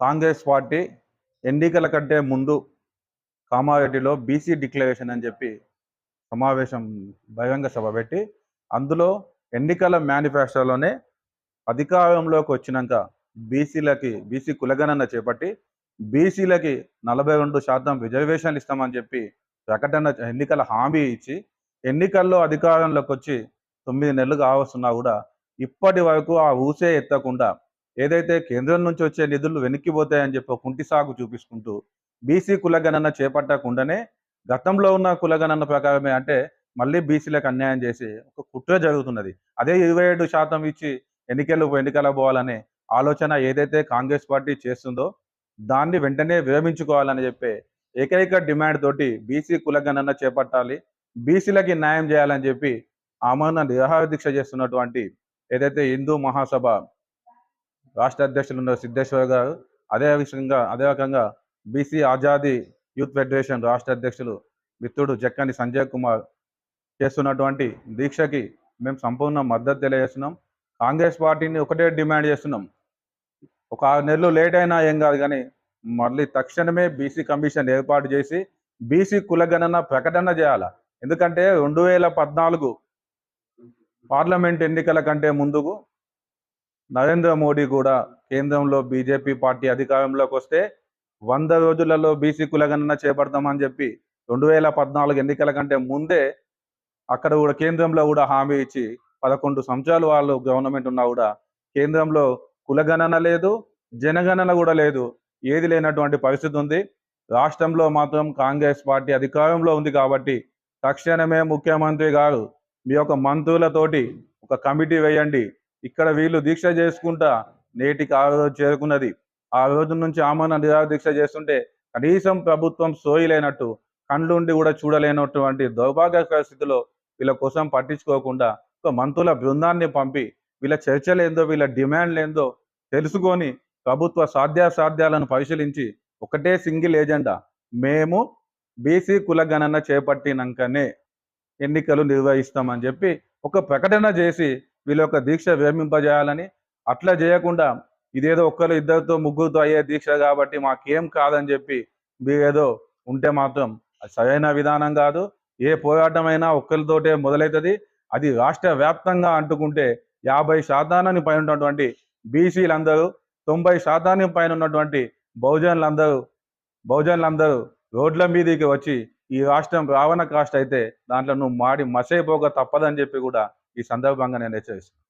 Congress party ఎన్నికల కంటే ముందు కామారెడ్డిలో బీసీ డిక్లరేషన్ అని చెప్పి సమావేశం బహిరంగ సభ పెట్టి అందులో ఎన్నికల మేనిఫెస్టోలోనే అధికారంలోకి వచ్చినాక బీసీలకి బీసీ కులగణన చేపట్టి బీసీలకి నలభై రెండు శాతం రిజర్వేషన్లు ఇస్తామని చెప్పి ప్రకటన ఎన్నికల హామీ ఇచ్చి ఎన్నికల్లో అధికారంలోకి వచ్చి తొమ్మిది నెలలు కావస్తున్నా కూడా ఇప్పటి వరకు ఆ ఊసే ఎత్తకుండా ఏదైతే కేంద్రం నుంచి వచ్చే నిధులు వెనక్కిపోతాయని చెప్పి కుంటి సాగు చూపించుకుంటూ బీసీ కులగణన చేపట్టకుండానే గతంలో ఉన్న కులగణన ప్రకారమే అంటే మళ్ళీ బీసీలకు అన్యాయం చేసి ఒక కుట్ర జరుగుతున్నది. అదే ఇరవై ఏడు శాతం ఇచ్చి ఎన్నికలు ఎన్నికల పోవాలనే ఆలోచన ఏదైతే కాంగ్రెస్ పార్టీ చేస్తుందో దాన్ని వెంటనే విరమించుకోవాలని చెప్పే ఏకైక డిమాండ్ తోటి బీసీ కులగణన చేపట్టాలి. బీసీలకి న్యాయం చేయాలని చెప్పి ఆమరణ నిరాహార దీక్ష చేస్తున్నటువంటి ఏదైతే హిందూ మహాసభ రాష్ట్ర అధ్యక్షులు ఉన్న సిద్ధేశ్వర్ గారు అదే విషయంగా అదే రకంగా బీసీ ఆజాదీ యూత్ ఫెడరేషన్ రాష్ట్ర అధ్యక్షులు మిత్రుడు జక్కని సంజయ్ కుమార్ చేస్తున్నటువంటి దీక్షకి మేము సంపూర్ణ మద్దతు తెలియజేస్తున్నాం. కాంగ్రెస్ పార్టీని ఒకటే డిమాండ్ చేస్తున్నాం. ఒక ఆరు నెలలు లేట్ అయినా ఏం కాదు కానీ మళ్ళీ తక్షణమే బీసీ కమిషన్ ఏర్పాటు చేసి బీసీ కులగణన ప్రకటన చేయాలి? ఎందుకంటే రెండు వేల పద్నాలుగు పార్లమెంట్ ఎన్నికల కంటే ముందుకు నరేంద్ర మోడీ కూడా కేంద్రంలో బీజేపీ పార్టీ అధికారంలోకి వస్తే వంద రోజులలో బీసీ కులగణన చేపడతామని చెప్పి రెండు వేల పద్నాలుగు ఎన్నికల కంటే ముందే అక్కడ కూడా కేంద్రంలో కూడా హామీ ఇచ్చి పదకొండు సంవత్సరాలు వాళ్ళు గవర్నమెంట్ ఉన్నా కూడా కేంద్రంలో కులగణన లేదు జనగణన కూడా లేదు. ఏది లేనటువంటి పరిస్థితి ఉంది. రాష్ట్రంలో మాత్రం కాంగ్రెస్ పార్టీ అధికారంలో ఉంది కాబట్టి తక్షణమే ముఖ్యమంత్రి గారు మీ యొక్క మంత్రులతోటి ఒక కమిటీ వేయండి. ఇక్కడ వీళ్ళు దీక్ష చేసుకుంటా నేటికి ఆ రోజు చేరుకున్నది. ఆ రోజు నుంచి ఆమరణ నిరాహార దీక్ష చేస్తుంటే కనీసం ప్రభుత్వం సోయలేనట్టు కండ్లుండి కూడా చూడలేనటువంటి దౌర్భాగ్య స్థితిలో వీళ్ళ కోసం పట్టించుకోకుండా ఒక మంత్రుల బృందాన్ని పంపి వీళ్ళ చర్చలేందో వీళ్ళ డిమాండ్లేందో తెలుసుకొని ప్రభుత్వ సాధ్యాసాధ్యాలను పరిశీలించి ఒకటే సింగిల్ ఏజెండా మేము బీసీ కులగణన చేపట్టినాకనే ఎన్నికలు నిర్వహిస్తామని చెప్పి ఒక ప్రకటన చేసి వీళ్ళ యొక్క దీక్ష విరమింపజేయాలని అట్లా చేయకుండా ఇదేదో ఒక్కరు ఇద్దరితో ముగ్గురుతో అయ్యే దీక్ష కాబట్టి మాకేం కాదని చెప్పి మీరేదో ఉంటే మాత్రం అది సరైన విధానం కాదు. ఏ పోరాటమైనా ఒక్కరితోటే మొదలవుతుంది అది రాష్ట్ర వ్యాప్తంగా అంటుకుంటే యాభై శాతానికి పైన ఉన్నటువంటి బీసీలందరూ తొంభై శాతానికి పైన ఉన్నటువంటి బహుజనులందరూ బహుజనులందరూ రోడ్ల మీదకి వచ్చి ఈ రాష్ట్రం రావణ కాస్ట్ అయితే దాంట్లో నువ్వు మాడి మసైపోక తప్పదని చెప్పి కూడా ఈ సందర్భంగా నేను హెచ్చరిస్తున్నాను.